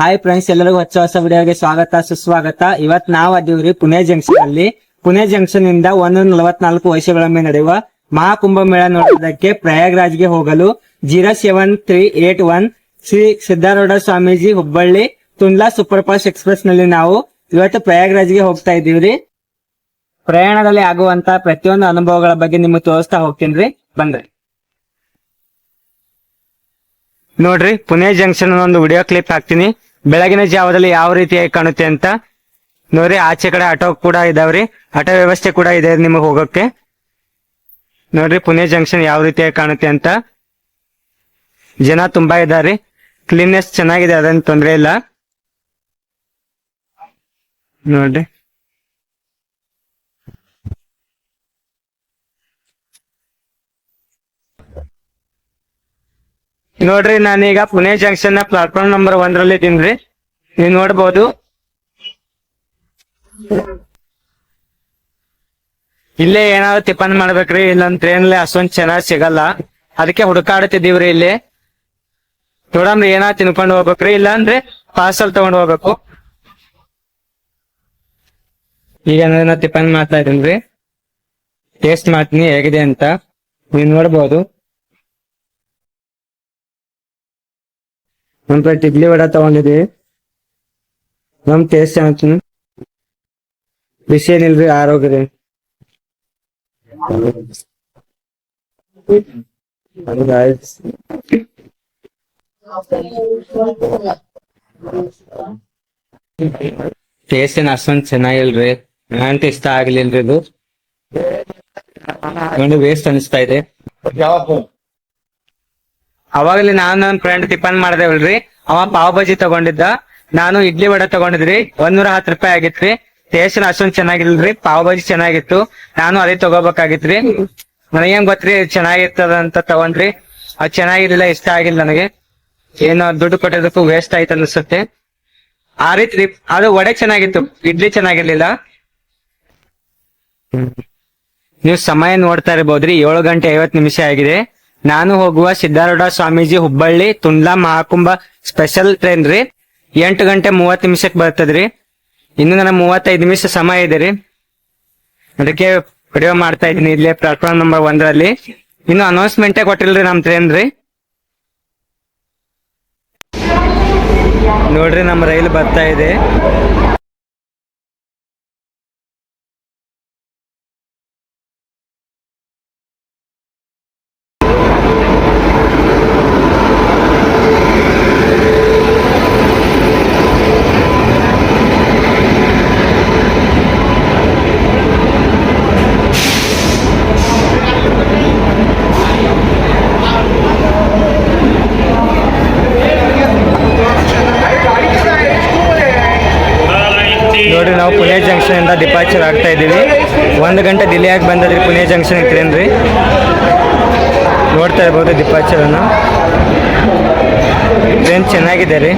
Hi friends ಎಲ್ಲರಿಗೂ ಹೊಸ ಹೊಸ ವಿಡಿಯೋಗೆ ಸ್ವಾಗತ, ಸುಸ್ವಾಗತ. ಇವತ್ ನಾವ್ ಅದೀವ್ರಿ ಪುಣೆ ಜಂಕ್ಷನ್ ಅಲ್ಲಿ ಪುಣೆ ಜಂಕ್ಷನ್ ಇಂದ ಒಂದು ನಲವತ್ನಾಲ್ಕು ವರ್ಷಗಳೊಮ್ಮೆ ನಡೆಯುವ ಮಹಾಕುಂಭ ಮೇಳ ನೋಡೋದಕ್ಕೆ ಪ್ರಯಾಗ್ರಾಜ್ಗೆ ಹೋಗಲು zero seven three eight one Shri Siddharoodha Swamiji Hubballi Tundla super fast ಎಕ್ಸ್ಪ್ರೆಸ್ನಲ್ಲಿ ನಾವು ಇವತ್ತು ಪ್ರಯಾಗ್ರಾಜ್ಗೆ ಹೋಗ್ತಾ ಇದೀವ್ರಿ ಪ್ರಯಾಣದಲ್ಲಿ ಆಗುವಂತ ಪ್ರತಿಯೊಂದು ಅನುಭವಗಳ ಬಗ್ಗೆ ನಿಮ್ಗೆ ತೋರಿಸ್ತಾ ಹೋಗ್ತೀನಿ ಬಂದ್ರಿ. ನೋಡ್ರಿ, ಪುಣೆ ಜಂಕ್ಷನ್ ಒಂದು ವಿಡಿಯೋ ಕ್ಲಿಪ್ ಹಾಕ್ತೀನಿ. ಬೆಳಗಿನ ಜಾವದಲ್ಲಿ ಯಾವ ರೀತಿಯಾಗಿ ಕಾಣುತ್ತೆ ಅಂತ ನೋಡ್ರಿ, ಆಚೆ ಕಡೆ ಆಟೋ ಕೂಡ ಇದಾವ್ರಿ. ಆಟೋ ವ್ಯವಸ್ಥೆ ಕೂಡ ಇದೆ ನಿಮಗೆ ಹೋಗೋಕೆ ನೋಡ್ರಿ, ಪುಣೆ ಜಂಕ್ಷನ್ ಯಾವ ರೀತಿಯಾಗಿ ಕಾಣುತ್ತೆ ಅಂತ. ಜನ ತುಂಬಾ ಇದಾರೆ. ಕ್ಲೀನ್ನೆಸ್ ಚೆನ್ನಾಗಿದೆ ಅದೇನು ತೊಂದರೆ ಇಲ್ಲ. ನೋಡ್ರಿ. ನೋಡ್ರಿ, ನಾನೀಗ ಪುಣೆ ಜಂಕ್ಷನ್ನ ಪ್ಲಾಟ್ಫಾರ್ಮ್ ನಂಬರ್ ಒಂದ್ರಲ್ಲಿ ಇದ್ದೀನಿ ನೀವು ನೋಡ್ಬೋದು. ಇಲ್ಲೇ ಏನಾದ್ರು ಟಿಫನ್ ಮಾಡ್ಬೇಕ್ರಿ ಇಲ್ಲೊಂದ್ ಟ್ರೈನ್ ಅಷ್ಟೊಂದ್ ಚೆನ್ನಾಗಿ ಸಿಗಲ್ಲ. ಅದಕ್ಕೆ ಹುಡುಕಾಡ್ತಿದೀವ್ರಿ ಇಲ್ಲಿ. ನೋಡಮ್ರಿ, ಏನಾದ್ರು ತಿನ್ಕೊಂಡು ಹೋಗ್ಬೇಕ್ರಿ ಇಲ್ಲ ಅಂದ್ರೆ ಪಾರ್ಸಲ್ ತಗೊಂಡ್ ಹೋಗ್ಬೇಕು. ಈಗ ಟಿಫನ್ ಮಾಡ್ತಾ ಇದೀನ್ರಿ ಟೇಸ್ಟ್ ಮಾಡ್ತೀನಿ, ಹೇಗಿದೆ ಅಂತ. ನೀವು ನೋಡ್ಬೋದು. ಒಂದ್ ಪ್ಲೇಟ್ ಇಡ್ಲಿ ವಡ ತಗೊಂಡಿದ್ವಿ. ನಮ್ ಟೇಸ್ಟ್ ಅಂತ ಬಿಸಿ ಏನಿಲ್ರಿ, ಆರೋಗ್ಯ ಟೇಸ್ಟ್ ಏನ್ ಅಷ್ಟೊಂದ್ ಚೆನ್ನಾಗಿಲ್ರಿ. ನಂತ ಇಷ್ಟ ಆಗ್ಲಿಲ್ರಿ ಇದು. ವೇಸ್ಟ್ ಅನಿಸ್ತಾ ಇದೆ. ಅವಾಗಲೇ ನಾನು ನನ್ನ ಫ್ರೆಂಡ್ ಟಿಫನ್ ಮಾಡ್ದೇವಲ್ರಿ. ಅವ ಪಾವ್ ಬಾಜಿ ತಗೊಂಡಿದ್ದ. ನಾನು ಇಡ್ಲಿ ವಡೆ ತಗೊಂಡಿದ್ರಿ. ಒಂದೂರ ಹತ್ತು ರೂಪಾಯಿ ಆಗಿತ್ರಿ. ಟೇಸ್ಟ್ ಅಷ್ಟೊಂದ್ ಚೆನ್ನಾಗಿಲ್ರಿ. ಪಾವ್ ಬಾಜಿ ಚೆನ್ನಾಗಿತ್ತು. ನಾನು ಅದೇ ತಗೋಬೇಕಾಗಿತ್ರಿ. ನನಗೇನ್ ಗೊತ್ತ್ರಿ? ಚೆನ್ನಾಗಿರ್ತದ ಅಂತ ತಗೊಂಡ್ರಿ. ಅದ್ ಚೆನ್ನಾಗಿರ್ಲಿಲ್ಲ ಇಷ್ಟ ಆಗಿಲ್ಲ ನನಗೆ. ಏನೋ ದುಡ್ಡು ಕೊಟ್ಟಿದ್ದಕ್ಕೂ ವೇಸ್ಟ್ ಆಯ್ತು ಅನ್ಸುತ್ತೆ. ಆ ರೀತಿ ಅದು ವಡೆ ಚೆನ್ನಾಗಿತ್ತು. ಇಡ್ಲಿ ಚೆನ್ನಾಗಿರ್ಲಿಲ್ಲ. ನೀವು ಸಮಯ ನೋಡ್ತಾ ಇರ್ಬೋದ್ರಿ. ಏಳು ಗಂಟೆ ಐವತ್ ನಿಮಿಷ ಆಗಿದೆ. ನಾನು ಹೋಗುವ ಸಿದ್ಧಾರೂಢ ಸ್ವಾಮೀಜಿ ಹುಬ್ಬಳ್ಳಿ, ತುಂಡ್ಲಾ ಮಹಾಕುಂಭ ಸ್ಪೆಷಲ್ ಟ್ರೈನ್ ರೀ. ಎಂಟು ಗಂಟೆ ಮೂವತ್ ನಿಮಿಷಕ್ಕೆ ಬರ್ತದ್ರಿ. ಇನ್ನು ನನ್ನ ಮೂವತ್ತೈದು ನಿಮಿಷ ಸಮಯ ಇದೆ ರೀ. ಅದಕ್ಕೆ ವಿಡಿಯೋ ಮಾಡ್ತಾ ಇದೀನಿ ಇಲ್ಲೇ ಪ್ಲಾಟ್ಫಾರ್ಮ್ ನಂಬರ್ ಒಂದರಲ್ಲಿ. ಇನ್ನು ಅನೌನ್ಸ್ಮೆಂಟೇ ಕೊಟ್ಟಿಲ್ರಿ ನಮ್ಮ ಟ್ರೈನ್ ರೀ. ನೋಡ್ರಿ ನಮ್ಮ ರೈಲು ಬರ್ತಾ ಇದೆ ನೋಡ್ರಿ ನಾವು ಪುಣೆ ಜಂಕ್ಷನ್ ಇಂದ ಡಿಪಾರ್ಚರ್ ಆಗ್ತಾ ಇದ್ದೀವಿ. ಒಂದು ಗಂಟೆ ಡಿಲೇ ಆಗಿ ಬಂದದ್ರಿ, ಪುಣೆ ಜಂಕ್ಷನ್ ಟ್ರೈನ್ ರೀ. ನೋಡ್ತಾ ಇರ್ಬೋದು ಡಿಪಾರ್ಚರನ್ನು ಟ್ರೈನ್ ಚೆನ್ನಾಗಿದೆ ರೀ.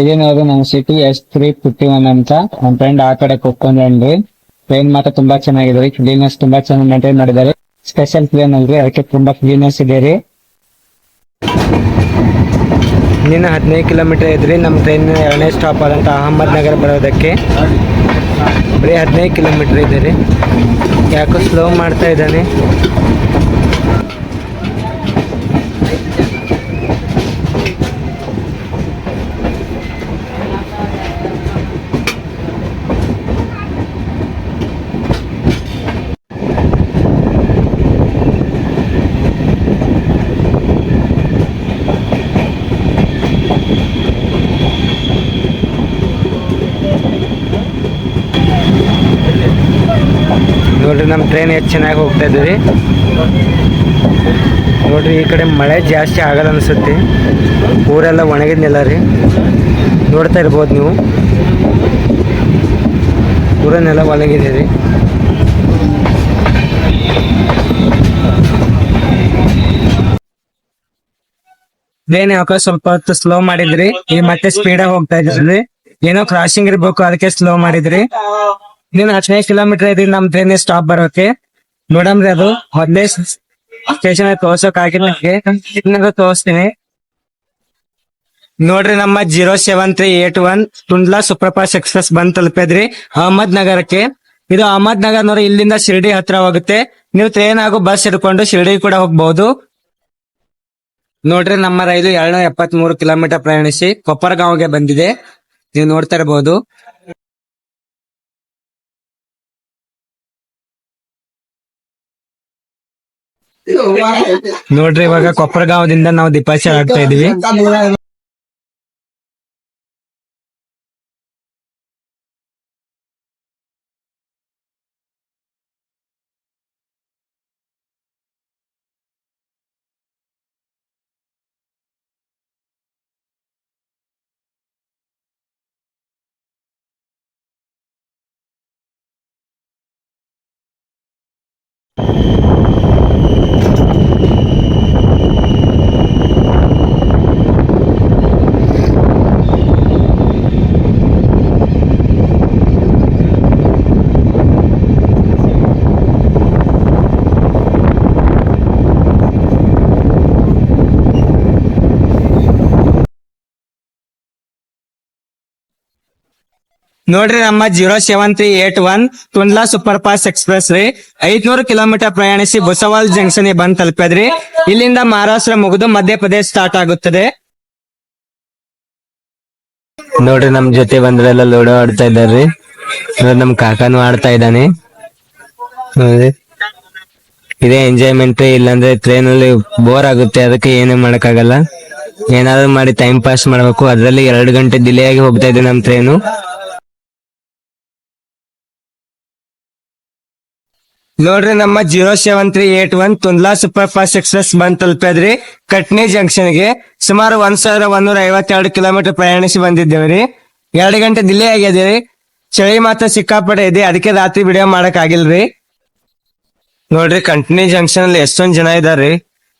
ಇದೇನದು ನಮ್ಮ city S three fifty one ಅಂತ. ನಮ್ಮ ಫ್ರೆಂಡ್ ಆ ಕಡೆ ಕೂತ್ಕೊಂಡ್ರಿ ಟ್ರೈನ್ ಮಾತ್ರ ತುಂಬಾ ಚೆನ್ನಾಗಿದೆ ರೀ. ಕ್ಲೀನೆಸ್ ತುಂಬಾ ಚೆನ್ನಾಗಿ ಮೇಂಟೈನ್ ಮಾಡಿದ್ದಾರೆ. ಸ್ಪೆಷಲ್ ಪ್ಲೇನ್ ಅಲ್ರಿ ಅದಕ್ಕೆ ತುಂಬಾ ಕ್ಲೀನೆಸ್ ಇದೆ ರೀ. ಇನ್ನು ಹದಿನೈದು ಕಿಲೋಮೀಟರ್ ಇದ್ರಿ ನಮ್ಮ ಟ್ರೈನ್ ಎರಡನೇ ಸ್ಟಾಪ್ ಆದಂತ ಅಹಮದ್ ನಗರ ಬರೋದಕ್ಕೆ. ಬರೀ ಹದಿನೈದು ಕಿಲೋಮೀಟರ್ ಇದೆ ರೀ. ಯಾಕೋ ಸ್ಲೋ ಮಾಡ್ತಾ ಇದ್ದಾನೆ. ನಮ್ಮ ಟ್ರೈನ್ ಎಷ್ಟು ಚೆನ್ನಾಗಿ ಹೋಗ್ತಾ ಇದ್ದೀವಿ ನೋಡ್ರಿ, ಈ ಕಡೆ ಮಳೆ ಜಾಸ್ತಿ ಆಗಲ್ಲ ಅನಿಸುತ್ತೆ. ಊರೆಲ್ಲ ಒಣಗಿದ್ನಿಲ್ಲ ರೀ. ನೋಡ್ತಾ ಇರ್ಬೋದು ನೀವು. ಊರನ್ನೆಲ್ಲ ಒಣಗಿದೆ ರೀ. ಟ್ರೈನ್ ಯಾಕೋ ಸ್ವಲ್ಪ ಹೊತ್ತು ಸ್ಲೋ ಮಾಡಿದ್ರಿ. ಈ ಮತ್ತೆ ಸ್ಪೀಡ್ ಹೋಗ್ತಾ ಇದ್ರಿ. ಏನೋ ಕ್ರಾಸಿಂಗ್ ಇರ್ಬೇಕು, ಅದಕ್ಕೆ ಸ್ಲೋ ಮಾಡಿದ್ರಿ. ಇನ್ನು ಹದಿನೈದು ಕಿಲೋಮೀಟರ್ ಇದ್ರಿ ನಮ್ ಟ್ರೈನ್ ಸ್ಟಾಪ್ ಬರೋಕೆ. ನೋಡಮ್ರಿ ಅದು ಮೊದ್ಲೇ ಸ್ಟೇಷನ್ ತೋರ್ಸೋಕ್ ಆಗಿಲ್ಲ ನನಗೆ ತೋರಿಸ್ತೀನಿ. ನೋಡ್ರಿ ನಮ್ಮ zero seven three eight one Tundla superfast express ಬಂದ್ ತಲುಪಿದ್ರಿ ಅಹಮದ್ ನಗರಕ್ಕೆ ಇದು ಅಹಮದ್ ನಗರ್ ನೋಡಿ ಇಲ್ಲಿಂದ ಶಿರ್ಡಿ ಹತ್ರ ಹೋಗುತ್ತೆ. ನೀವು ಟ್ರೈನ್ ಹಾಗೂ ಬಸ್ ಹಿಡ್ಕೊಂಡು ಶಿರ್ಡಿ ಕೂಡ ಹೋಗ್ಬಹುದು ನೋಡ್ರಿ ನಮ್ಮ ರೈಲು ಎರಡ್ನೂರ ಎಪ್ಪತ್ ಮೂರು ಕಿಲೋಮೀಟರ್ ಪ್ರಯಾಣಿಸಿ ಕೊಪ್ಪರಗಾಂವ್ಗೆ ಬಂದಿದೆ. ನೀವು ನೋಡ್ತಾ ಇರಬಹುದು ನೋಡ್ರಿ ಇವಾಗ ಕೊಪ್ಪರಗಾಂವದಿಂದ ನಾವು ಡಿಪಾರ್ಚರ್ ಆಗ್ತಾ ಇದೀವಿ. ನೋಡ್ರಿ ನಮ್ಮ zero seven three eight one Tundla super fast express ರೀ ಐದ್ನೂರು ಕಿಲೋಮೀಟರ್ ಪ್ರಯಾಣಿಸಿ ಬಸವಾಲ್ ಜಂಕ್ಷನ್ ಬಂದ್ ತಲುಪದ್ರಿ. ಇಲ್ಲಿಂದ ಮಹಾರಾಷ್ಟ್ರ ಮುಗಿದು ಮಧ್ಯಪ್ರದೇಶ ಸ್ಟಾರ್ಟ್ ಆಗುತ್ತದೆ. ನೋಡ್ರಿ ನಮ್ ಜೊತೆ ಬಂದ್ರೆಲ್ಲ ಲೂಡೋ ಆಡ್ತಾ ಇದ್ದಾರ್ರಿ ನಮ್ ಕಾಕಾನು ಆಡ್ತಾ ಇದ್ದಾನೆ. ಇದೇ ಎಂಜಾಯ್ಮೆಂಟ್ ಇಲ್ಲಾಂದ್ರೆ ಟ್ರೈನ್ ಅಲ್ಲಿ ಬೋರ್ ಆಗುತ್ತೆ, ಅದಕ್ಕೆ ಏನು ಮಾಡಕ್ಕಾಗಲ್ಲ. ಏನಾದ್ರು ಮಾಡಿ ಟೈಮ್ ಪಾಸ್ ಮಾಡ್ಬೇಕು, ಅದ್ರಲ್ಲಿ ಎರಡು ಗಂಟೆ ಡಿಲೇ ಆಗಿ ಹೋಗ್ತಾ ಇದೆ ನಮ್ ಟ್ರೈನು ನೋಡ್ರಿ ನಮ್ಮ zero seven three eight one Tundla super fast express ಬಂದ್ ತಲುಪದ್ರಿ ಕಟ್ನಿ ಜಂಕ್ಷನ್ಗೆ ಸುಮಾರು ಒಂದ್ ಸಾವಿರ ಒಂದೂರ ಐವತ್ತೆರಡು ಕಿಲೋಮೀಟರ್ ಪ್ರಯಾಣಿಸಿ ಬಂದಿದ್ದೇವ್ರಿ ಎರಡು ಗಂಟೆ ಆಗಿದೆ ರೀ. ಚಳಿ ಮಾತ್ರ ಸಿಕ್ಕಾಪಟ್ಟೆ ಇದೆ. ಅದಕ್ಕೆ ರಾತ್ರಿ ವಿಡಿಯೋ ಮಾಡಕ್ ಆಗಿಲ್ರಿ ನೋಡ್ರಿ, ಕಂಟ್ನಿ ಜಂಕ್ಷನ್ ಅಲ್ಲಿ ಎಷ್ಟೊಂದ್ ಜನ ಇದಾರೆ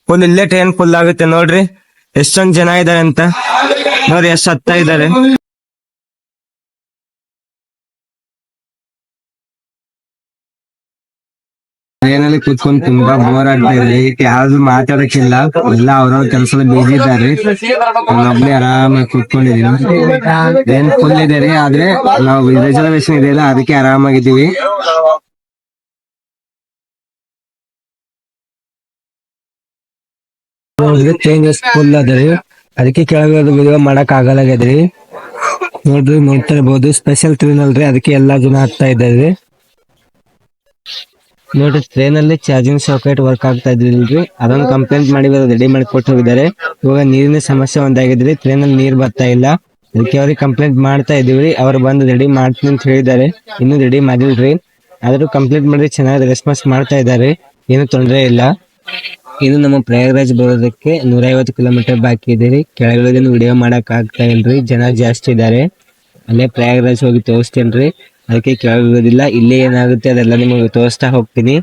ಫುಲ್ ಇಲ್ಲೇ ಟ್ರೈನ್ ಫುಲ್ ಆಗುತ್ತೆ ನೋಡ್ರಿ. ಎಷ್ಟೊಂದ್ ಜನ ಇದಾರೆ ಅಂತ. ನೋಡ್ರಿ, ಎಷ್ಟ್ ಹತ್ತ ಇದಾರೆ. ಟ್ರೈನಲ್ಲಿ ಕುತ್ಕೊಂಡ್ ತುಂಬಾ ಬೋರ್ ಆಗ್ತಾ ಇದೆ. ಯಾರು ಮಾತಾಡಕ್ಕಿಲ್ಲ. ಎಲ್ಲ ಅವ್ರವ್ರ ಕೆಲಸ ಬಿಜಿ ಇದ್ದಾರೆ. ನಾನೊಬ್ನೇ ಆರಾಮಾಗಿ ಕುತ್ಕೊಂಡಿದೀವಿ ಏನ್ ಫುಲ್ ಇದೆ ರೀ ಆದ್ರೆ ನಾವು ರಿಸರ್ವೇಶನ್ ಇದೆಯಲ್ಲ ಅದಕ್ಕೆ ಆರಾಮಾಗಿದ್ದೀವಿ. ಚೇಂಜಸ್ ಫುಲ್ ಅದ್ರಿ ಅದಕ್ಕೆ ಕೆಳಗಡೆ ಮಾಡಕ್ ಆಗಲ್ಲಾಗದ್ರಿ ನೋಡ್ರಿ, ನೋಡ್ತಾ ಇರ್ಬೋದು. ಸ್ಪೆಷಲ್ ಟ್ರೈನ್ ಅಲ್ರಿ, ಅದಕ್ಕೆ ಎಲ್ಲಾ ಜನ ಹತ್ತಾ ಇದ್ದಾರೆ. ನೋಡ್ರಿ ಟ್ರೈನ್ ಅಲ್ಲಿ ಚಾರ್ಜಿಂಗ್ ಸಾಕೆಟ್ ವರ್ಕ್ ಆಗ್ತಾ ಇದ್ರಿ ಅದನ್ನ ಕಂಪ್ಲೇಂಟ್ ಮಾಡಿ ರೆಡಿ ಮಾಡಿ ಕೊಟ್ಟು ಹೋಗಿದ್ದಾರೆ. ಇವಾಗ ನೀರಿನ ಸಮಸ್ಯೆ ಒಂದಾಗಿದ್ರಿ ಟ್ರೈನ್ ಅಲ್ಲಿ ನೀರ್ ಬರ್ತಾ ಇಲ್ಲ. ಅದಕ್ಕೆ ಅವ್ರಿಗೆ ಕಂಪ್ಲೇಂಟ್ ಮಾಡ್ತಾ ಇದೀವಿ ಅವ್ರು ಬಂದು ರೆಡಿ ಮಾಡ್ತೀನಿ ಅಂತ ಹೇಳಿದ್ದಾರೆ. ಇನ್ನು ರೆಡಿ ಮಾಡಿಲ್ರಿ. ಆದ್ರೂ ಕಂಪ್ಲೇಂಟ್ ಮಾಡಿ ಚೆನ್ನಾಗಿ ರೆಸ್ಪಾನ್ಸ್ ಮಾಡ್ತಾ ಇದ್ದಾರೆ. ಏನು ತೊಂದರೆ ಇಲ್ಲ. ಇದು ನಮ್ಮ ಪ್ರಯಾಗರಾಜ್ ಬರೋದಕ್ಕೆ ನೂರೈವತ್ತು ಕಿಲೋಮೀಟರ್ ಬಾಕಿ ಇದೆ ರೀ. ಕೆಳಗಡೆ ವಿಡಿಯೋ ಮಾಡಕ್ ಆಗ್ತಾ ಇಲ್ರಿ. ಜನ ಜಾಸ್ತಿ ಇದ್ದಾರೆ. ಅಲ್ಲೇ ಪ್ರಯಾಗರಾಜ್ ಹೋಗಿ ತೋರಿಸ್ತೇನ್ರಿ. ಅದಕ್ಕೆ ಕೇಳುವುದಿಲ್ಲ. ಇಲ್ಲೇ ಏನಾಗುತ್ತೆ ಅದೆಲ್ಲ ನಿಮಗೆ ತೋರಿಸ್ತಾ ಹೋಗ್ತೀನಿ.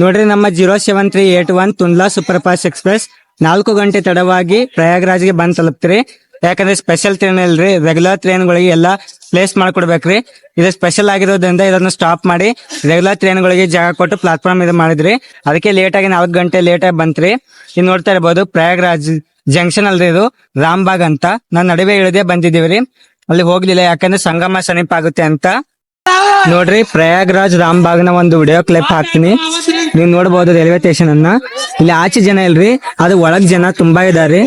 ನೋಡ್ರಿ, ನಮ್ಮ zero seven three eight one Tundla super fast express. ನಾಲ್ಕು ಗಂಟೆ ತಡವಾಗಿ ಪ್ರಯಾಗ್ರಾಜ್ಗೆ ಬಂದ್ ತಲುಪ್ತೀರಿ. ಯಾಕಂದ್ರೆ ಸ್ಪೆಷಲ್ ಟ್ರೈನ್ ಅಲ್ರಿ. ರೆಗ್ಯುಲರ್ ಟ್ರೈನ್ಗಳಿಗೆ ಎಲ್ಲ ಪ್ಲೇಸ್ ಮಾಡ್ಕೊಡ್ಬೇಕ್ರಿ. ಇದು ಸ್ಪೆಷಲ್ ಆಗಿರೋದ್ರಿಂದ ಇದನ್ನ ಸ್ಟಾಪ್ ಮಾಡಿ ರೆಗ್ಯುಲರ್ ಟ್ರೈನ್ಗಳಿಗೆ ಜಾಗ ಕೊಟ್ಟು ಪ್ಲಾಟ್ಫಾರ್ಮ್ ಇದು ಮಾಡಿದ್ರಿ. ಅದಕ್ಕೆ ಲೇಟ್ ಆಗಿ ನಾಲ್ಕು ಗಂಟೆ ಲೇಟ್ ಆಗಿ ಬಂತ್ರಿ. ಇನ್ ನೋಡ್ತಾ ಇರ್ಬೋದು, ಪ್ರಯಾಗ್ರಾಜ್ ಜಂಕ್ಷನ್ ಅಲ್ರಿ ಇದು. ರಾಮ್ಬಾಗ್ ಅಂತ. ನಾನ್ ನಡುವೆ ಇಳಿದೇ ರೀ. ಅಲ್ಲಿ ಹೋಗ್ಲಿಲ್ಲ, ಯಾಕಂದ್ರೆ ಸಂಗಮ ಸಮೀಪ ಆಗುತ್ತೆ ಅಂತ. ನೋಡ್ರಿ ಪ್ರಯಾಗ್ರಾಜ್ ರಾಮ್ಬಾಗ್ನ ಒಂದು ವಿಡಿಯೋ ಕ್ಲಿಪ್ ಹಾಕ್ತೀನಿ. ನೀವು ನೋಡಬಹುದು ರೈಲ್ವೆ ಸ್ಟೇಷನ್ ಅನ್ನ. ಇಲ್ಲಿ ಆಚೆ ಜನ ಇಲ್ರಿ, ಅದು ಒಳಗ್ ಜನ ತುಂಬಾ ಇದಾರೆ.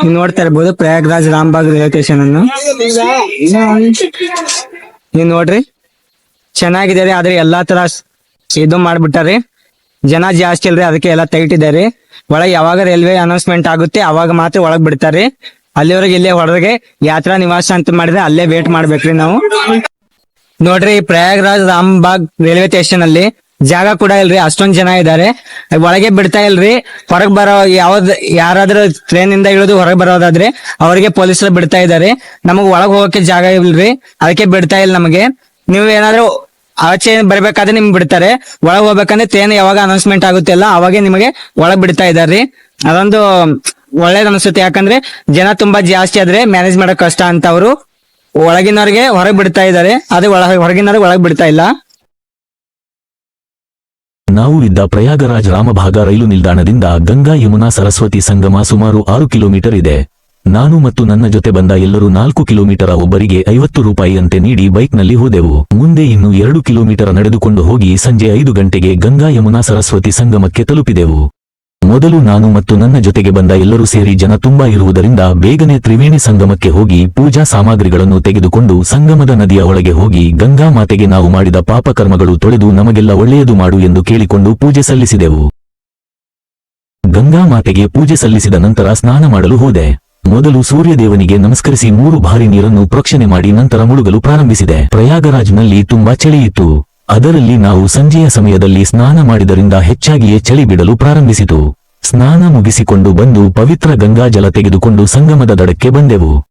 ನೀವು ನೋಡ್ತಾ ಇರ್ಬೋದು ಪ್ರಯಾಗ್ರಾಜ್ ರಾಮ್ಬಾಗ್ ರೈಲ್ವೆ ಸ್ಟೇಷನ್ ಅನ್ನು. ನೀವು ನೋಡ್ರಿ ಚೆನ್ನಾಗಿದೆ ರೀ ಆದ್ರೆ ಎಲ್ಲಾ ತರ ಇದು ಮಾಡ್ಬಿಟ್ಟಾರೆ. ಜನ ಜಾಸ್ತಿ ಇಲ್ರಿ, ಅದಕ್ಕೆ ಎಲ್ಲ ಟೈಟ್ ಇದ್ದಾರೆ ಒಳಗೆ ಯಾವಾಗ ರೈಲ್ವೆ ಅನೌನ್ಸ್ಮೆಂಟ್ ಆಗುತ್ತೆ, ಅವಾಗ ಮಾತ್ರ ಒಳಗ್ ಬಿಡ್ತಾರೆ. ಅಲ್ಲಿವರೆಗೆ ಇಲ್ಲೇ ಹೊರಗೆ ಯಾತ್ರಾ ನಿವಾಸ ಅಂತ ಮಾಡಿದ್ರೆ ಅಲ್ಲೇ ವೇಟ್ ಮಾಡ್ಬೇಕ್ರಿ ನಾವು. ನೋಡ್ರಿ, ಪ್ರಯಾಗ್ರಾಜ್ ರಾಮ್ಬಾಗ್ ರೈಲ್ವೆ ಸ್ಟೇಷನ್ ಅಲ್ಲಿ ಜಾಗ ಕೂಡ ಇಲ್ರಿ, ಅಷ್ಟೊಂದ್ ಜನ ಇದ್ದಾರೆ ಒಳಗೆ ಬಿಡ್ತಾ ಇಲ್ರಿ, ಹೊರಗ್ ಬರೋ ಯಾವ್ದ್, ಯಾರಾದ್ರೂ ಟ್ರೈನ್ ಇಂದ ಇಳಿದು ಹೊರಗೆ ಬರೋದಾದ್ರೆ ಅವರಿಗೆ ಪೊಲೀಸರು ಬಿಡ್ತಾ ಇದಾರೆ. ನಮಗ್ ಒಳಗ್ ಹೋಗಕ್ಕೆ ಜಾಗ ಇಲ್ರಿ, ಅದಕ್ಕೆ ಬಿಡ್ತಾ ಇಲ್ಲ ನಮಗೆ. ನೀವು ಏನಾದ್ರು ಆಚೆ ಬರ್ಬೇಕಾದ್ರೆ ನಿಮ್ಗೆ ಬಿಡ್ತಾರೆ. ಒಳಗ್ ಹೋಗ್ಬೇಕಂದ್ರೆ ಟ್ರೈನ್ ಯಾವಾಗ ಅನೌನ್ಸ್ಮೆಂಟ್ ಆಗುತ್ತೆ ಅಲ್ಲ, ಅವಾಗೆ ನಿಮಗೆ ಒಳಗ್ ಬಿಡ್ತಾ ಇದಾರ್ರಿ ಅದೊಂದು ಒಳ್ಳೇದ್ ಅನ್ಸುತ್ತೆ, ಯಾಕಂದ್ರೆ ಜನ ತುಂಬಾ ಜಾಸ್ತಿ ಆದ್ರೆ ಮ್ಯಾನೇಜ್ ಮಾಡಕ್ ಕಷ್ಟ ಅಂತ ಅವರು ಒಳಗಿನವ್ರಿಗೆ ಹೊರಗೆ ಬಿಡ್ತಾ ಇದ್ದಾರೆ. ಅದೇ ಒಳ, ಹೊರಗಿನವ್ರಿಗೆ ಒಳಗೆ ಬಿಡ್ತಾ ಇಲ್ಲ. ನಾವು ಇದ್ದ ಪ್ರಯಾಗರಾಜ್ ರಾಮಭಾಗ ರೈಲು ನಿಲ್ದಾಣದಿಂದ ಗಂಗಾ ಯಮುನಾ ಸರಸ್ವತಿ ಸಂಗಮ ಸುಮಾರು ಆರು ಕಿಲೋಮೀಟರ್ ಇದೆ. ನಾನು ಮತ್ತು ನನ್ನ ಜೊತೆ ಬಂದ ಎಲ್ಲರೂ ನಾಲ್ಕು ಕಿಲೋಮೀಟರ್ ಒಬ್ಬರಿಗೆ ಐವತ್ತು ರೂಪಾಯಿ ಅಂತೆ ನೀಡಿ ಬೈಕ್ನಲ್ಲಿ ಹೋದೆವು. ಮುಂದೆ ಇನ್ನು ಎರಡು ಕಿಲೋಮೀಟರ್ ನಡೆದುಕೊಂಡು ಹೋಗಿ ಸಂಜೆ ಐದು ಗಂಟೆಗೆ ಗಂಗಾ ಯಮುನಾ ಸರಸ್ವತಿ ಸಂಗಮಕ್ಕೆ ತಲುಪಿದೆವು. ಮೊದಲು ನಾನು ಮತ್ತು ನನ್ನ ಜೊತೆಗೆ ಬಂದ ಎಲ್ಲರೂ ಸೇರಿ ಜನ ತುಂಬಾ ಇರುವುದರಿಂದ ಬೇಗನೆ ತ್ರಿವೇಣಿ ಸಂಗಮಕ್ಕೆ ಹೋಗಿ ಪೂಜಾ ಸಾಮಗ್ರಿಗಳನ್ನು ತೆಗೆದುಕೊಂಡು ಸಂಗಮದ ನದಿಯ ಒಳಗೆ ಹೋಗಿ ಗಂಗಾ ಮಾತೆಗೆ ನಾವು ಮಾಡಿದ ಪಾಪಕರ್ಮಗಳು ತೊಳೆದು ನಮಗೆಲ್ಲ ಒಳ್ಳೆಯದು ಮಾಡು ಎಂದು ಕೇಳಿಕೊಂಡು ಪೂಜೆ ಸಲ್ಲಿಸಿದೆವು. ಗಂಗಾ ಮಾತೆಗೆ ಪೂಜೆ ಸಲ್ಲಿಸಿದ ನಂತರ ಸ್ನಾನ ಮಾಡಲು ಹೋದೆ. ಮೊದಲು ಸೂರ್ಯದೇವನಿಗೆ ನಮಸ್ಕರಿಸಿ ಮೂರು ಬಾರಿ ನೀರನ್ನು ಪ್ರೋಕ್ಷಣೆ ಮಾಡಿ ನಂತರ ಮುಳುಗಲು ಪ್ರಾರಂಭಿಸಿದೆ. ಪ್ರಯಾಗರಾಜ್ನಲ್ಲಿ ತುಂಬಾ ಚಳಿಯಿತ್ತು ಅದರಲ್ಲಿ ನಾವು ಸಂಜೆಯ ಸಮಯದಲ್ಲಿ ಸ್ನಾನ ಮಾಡಿದರಿಂದ ಹೆಚ್ಚಾಗಿಯೇ ಚಳಿ ಬಿಡಲು ಪ್ರಾರಂಭಿಸಿತು. ಸ್ನಾನ ಮುಗಿಸಿಕೊಂಡು ಬಂದು ಪವಿತ್ರ ಗಂಗಾಜಲ ತೆಗೆದುಕೊಂಡು ಸಂಗಮದ ದಡಕ್ಕೆ ಬಂದೆವು.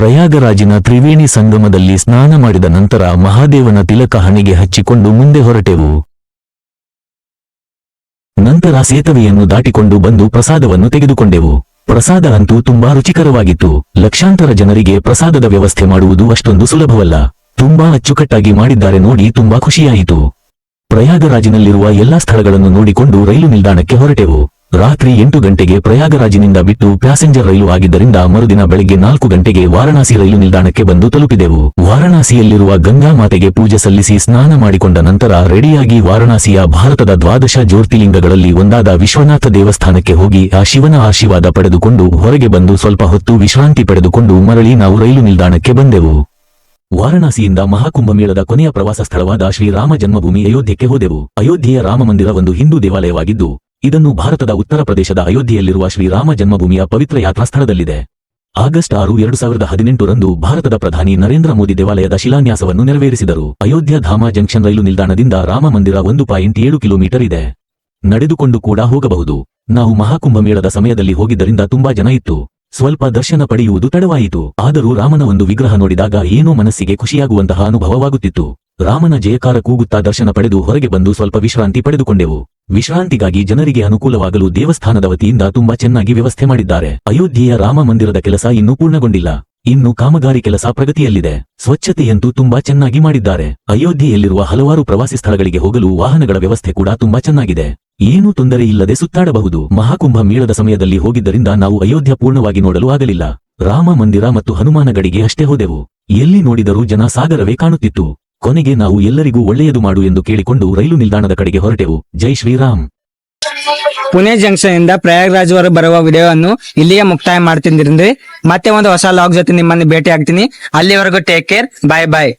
ಪ್ರಯಾಗರಾಜಿನ ತ್ರಿವೇಣಿ ಸಂಗಮದಲ್ಲಿ ಸ್ನಾನ ಮಾಡಿದ ನಂತರ ಮಹಾದೇವನ ತಿಲಕ ಹಣೆಗೆ ಹಚ್ಚಿಕೊಂಡು ಮುಂದೆ ಹೊರಟೆವು. ನಂತರ ಸೇತುವೆಯನ್ನು ದಾಟಿಕೊಂಡು ಬಂದು ಪ್ರಸಾದವನ್ನು ತೆಗೆದುಕೊಂಡೆವು. ಪ್ರಸಾದ ಅಂತೂ ತುಂಬಾ ರುಚಿಕರವಾಗಿತ್ತು. ಲಕ್ಷಾಂತರ ಜನರಿಗೆ ಪ್ರಸಾದದ ವ್ಯವಸ್ಥೆ ಮಾಡುವುದು ಅಷ್ಟೊಂದು ಸುಲಭವಲ್ಲ. ತುಂಬಾ ಅಚ್ಚುಕಟ್ಟಾಗಿ ಮಾಡಿದ್ದಾರೆ ನೋಡಿ ತುಂಬಾ ಖುಷಿಯಾಯಿತು. ಪ್ರಯಾಗರಾಜಿನಲ್ಲಿರುವ ಎಲ್ಲಾ ಸ್ಥಳಗಳನ್ನು ನೋಡಿಕೊಂಡು ರೈಲು ನಿಲ್ದಾಣಕ್ಕೆ ಹೊರಟೆವು. ರಾತ್ರಿ ಎಂಟು ಗಂಟೆಗೆ ಪ್ರಯಾಗರಾಜಿನಿಂದ ಬಿಟ್ಟು ಪ್ಯಾಸೆಂಜರ್ ರೈಲು ಆಗಿದ್ದರಿಂದ ಮರುದಿನ ಬೆಳಗ್ಗೆ ನಾಲ್ಕು ಗಂಟೆಗೆ ವಾರಣಾಸಿ ರೈಲು ನಿಲ್ದಾಣಕ್ಕೆ ಬಂದು ತಲುಪಿದೆವು. ವಾರಣಾಸಿಯಲ್ಲಿರುವ ಗಂಗಾ ಮಾತೆಗೆ ಪೂಜೆ ಸಲ್ಲಿಸಿ ಸ್ನಾನ ಮಾಡಿಕೊಂಡ ನಂತರ ರೆಡಿಯಾಗಿ ವಾರಣಾಸಿಯ ಭಾರತದ ದ್ವಾದಶ ಜ್ಯೋತಿರ್ಲಿಂಗಗಳಲ್ಲಿ ಒಂದಾದ ವಿಶ್ವನಾಥ ದೇವಸ್ಥಾನಕ್ಕೆ ಹೋಗಿ ಆ ಶಿವನ ಆಶೀರ್ವಾದ ಪಡೆದುಕೊಂಡು ಹೊರಗೆ ಬಂದು ಸ್ವಲ್ಪ ಹೊತ್ತು ವಿಶ್ರಾಂತಿ ಪಡೆದುಕೊಂಡು ಮರಳಿ ನಾವು ರೈಲು ನಿಲ್ದಾಣಕ್ಕೆ ಬಂದೆವು. ವಾರಣಾಸಿಯಿಂದ ಮಹಾಕುಂಭಮೇಳದ ಕೊನೆಯ ಪ್ರವಾಸ ಸ್ಥಳವಾದ ಶ್ರೀರಾಮ ಜನ್ಮಭೂಮಿ ಅಯೋಧ್ಯಕ್ಕೆ ಹೋದೆವು. ಅಯೋಧ್ಯೆಯ ರಾಮ ಮಂದಿರ ಒಂದು ಹಿಂದೂ ದೇವಾಲಯವಾಗಿದ್ದು ಇದನ್ನು ಭಾರತದ ಉತ್ತರ ಪ್ರದೇಶದ ಅಯೋಧ್ಯೆಯಲ್ಲಿರುವ ಶ್ರೀರಾಮ ಜನ್ಮಭೂಮಿಯ ಪವಿತ್ರ ಯಾತ್ರಾ ಸ್ಥಳದಲ್ಲಿದೆ ಆಗಸ್ಟ್ ಆರು, ಎರಡು ಸಾವಿರದ ಹದಿನೆಂಟರಂದು ಭಾರತದ ಪ್ರಧಾನಿ ನರೇಂದ್ರ ಮೋದಿ ದೇವಾಲಯದ ಶಿಲಾನ್ಯಾಸವನ್ನು ನೆರವೇರಿಸಿದರು. ಅಯೋಧ್ಯ ಧಾಮ ಜಂಕ್ಷನ್ ರೈಲು ನಿಲ್ದಾಣದಿಂದ ರಾಮ ಮಂದಿರ ಒಂದು ಪಾಯಿಂಟ್ ಏಳು ಕಿಲೋಮೀಟರ್ ಇದೆ. ನಡೆದುಕೊಂಡು ಕೂಡ ಹೋಗಬಹುದು. ನಾವು ಮಹಾಕುಂಭಮೇಳದ ಸಮಯದಲ್ಲಿ ಹೋಗಿದ್ದರಿಂದ ತುಂಬಾ ಜನ ಇತ್ತು. ಸ್ವಲ್ಪ ದರ್ಶನ ಪಡೆಯುವುದು ತಡವಾಯಿತು. ಆದರೂ ರಾಮನ ಒಂದು ವಿಗ್ರಹ ನೋಡಿದಾಗ ಏನೋ ಮನಸ್ಸಿಗೆ ಖುಷಿಯಾಗುವಂತಹ ಅನುಭವವಾಗುತ್ತಿತ್ತು. ರಾಮನ ಜಯಕಾರ ಕೂಗುತ್ತಾ ದರ್ಶನ ಪಡೆದು ಹೊರಗೆ ಬಂದು ಸ್ವಲ್ಪ ವಿಶ್ರಾಂತಿ ಪಡೆದುಕೊಂಡೆವು. ವಿಶ್ರಾಂತಿಗಾಗಿ ಜನರಿಗೆ ಅನುಕೂಲವಾಗಲು ದೇವಸ್ಥಾನದ ವತಿಯಿಂದ ತುಂಬಾ ಚೆನ್ನಾಗಿ ವ್ಯವಸ್ಥೆ ಮಾಡಿದ್ದಾರೆ. ಅಯೋಧ್ಯೆಯ ರಾಮ ಮಂದಿರದ ಕೆಲಸ ಇನ್ನೂ ಪೂರ್ಣಗೊಂಡಿಲ್ಲ. ಇನ್ನು ಕಾಮಗಾರಿ ಕೆಲಸ ಪ್ರಗತಿಯಲ್ಲಿದೆ. ಸ್ವಚ್ಛತೆಯಂತೂ ತುಂಬಾ ಚೆನ್ನಾಗಿ ಮಾಡಿದ್ದಾರೆ. ಅಯೋಧ್ಯೆಯಲ್ಲಿರುವ ಹಲವಾರು ಪ್ರವಾಸಿ ಸ್ಥಳಗಳಿಗೆ ಹೋಗಲು ವಾಹನಗಳ ವ್ಯವಸ್ಥೆ ಕೂಡ ತುಂಬಾ ಚೆನ್ನಾಗಿದೆ. ಏನೂ ತೊಂದರೆ ಇಲ್ಲದೆ ಸುತ್ತಾಡಬಹುದು. ಮಹಾಕುಂಭ ಮೇಳದ ಸಮಯದಲ್ಲಿ ಹೋಗಿದ್ದರಿಂದ ನಾವು ಅಯೋಧ್ಯ ಪೂರ್ಣವಾಗಿ ನೋಡಲು ಆಗಲಿಲ್ಲ. ರಾಮ ಮಂದಿರ ಮತ್ತು ಹನುಮಾನ ಗಡಿಗೆ ಅಷ್ಟೇ ಹೋದೆವು. ಎಲ್ಲಿ ನೋಡಿದರೂ ಜನ ಸಾಗರವೇ ಕಾಣುತ್ತಿತ್ತು. ಕೊನೆಗೆ ನಾವು ಎಲ್ಲರಿಗೂ ಒಳ್ಳೆಯದು ಮಾಡು ಎಂದು ಕೇಳಿಕೊಂಡು ರೈಲು ನಿಲ್ದಾಣದ ಕಡೆಗೆ ಹೊರಟೆವು. ಜೈ ಶ್ರೀರಾಮ್. ಪುಣೆ ಜಂಕ್ಷನ್ ಇಂದ ಪ್ರಯಾಗ್ರಾಜ್ ಅವರು ಬರುವ ವಿಡಿಯೋವನ್ನು ಇಲ್ಲಿಗೆ ಮುಕ್ತಾಯ ಮಾಡ್ತಿದ್ದೀನಿ. ಮತ್ತೆ ಒಂದು ಹೊಸ ಲಾಗ್ ಜೊತೆ ನಿಮ್ಮನ್ನು ಭೇಟಿ ಆಗ್ತೀನಿ ಅಲ್ಲಿವರೆಗೂ ಟೇಕ್ ಕೇರ್ ಬಾಯ್ ಬಾಯ್